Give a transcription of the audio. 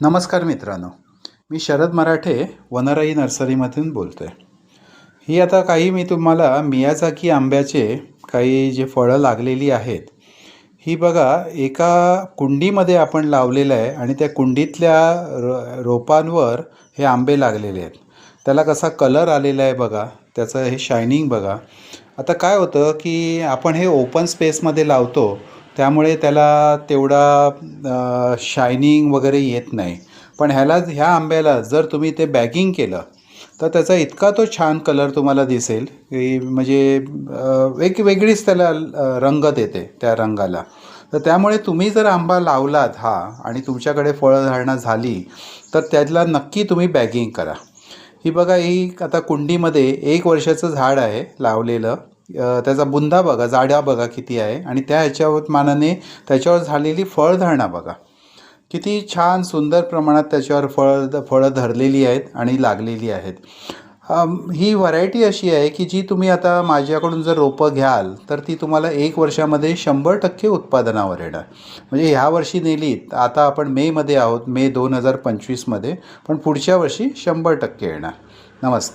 नमस्कार मित्रांनो. मी शरद मराठे वनराई नर्सरीमधून बोलतो आहे ही आता काही मी तुम्हाला मियाचाकी आंब्याचे काही जे फळं लागलेली आहेत ही बघा एका कुंडीमध्ये आपण लावलेलं आहे आणि त्या कुंडीतल्या रोपांवर हे आंबे लागलेले आहेत. त्याला कसा कलर आलेला आहे बघा त्याचं हे शायनिंग बघा. आता काय होतं की आपण हे ओपन स्पेसमध्ये लावतो त्यामुळे त्याला तेवढा शायनिंग वगैरे येत नाही. पण ह्याला ह्या आंब्याला जर तुम्ही ते बॅगिंग केलं तर त्याचा इतका तो छान कलर तुम्हाला दिसेल की म्हणजे एक वेगळीच त्याला रंग देते त्या रंगाला. तर त्यामुळे तुम्ही जर आंबा लावलात हा आणि तुमच्याकडे फळधारणा झाली तर त्याला नक्की तुम्ही बॅगिंग करा. ही बघा ही आता कुंडीमध्ये एक वर्षाचं झाड आहे लावलेलं. त्याचा बुंदा बघा जाड्या बघा किती आहे. आणि त्या ह्याच्यावर मानाने त्याच्यावर झालेली फळधारणा बघा. किती छान सुंदर प्रमाणात त्याच्यावर फळ फळं धरलेली आहेत आणि लागलेली आहेत. ही व्हरायटी अशी आहे की जी तुम्ही आता माझ्याकडून जर रोपं घ्याल तर ती तुम्हाला एक वर्षामध्ये शंभर टक्के उत्पादनावर येणार. म्हणजे ह्या वर्षी नेली आता आपण मेमध्ये आहोत मे दोन हजार पंचवीसमध्ये पण पुढच्या वर्षी शंभर टक्के येणार. नमस्कार.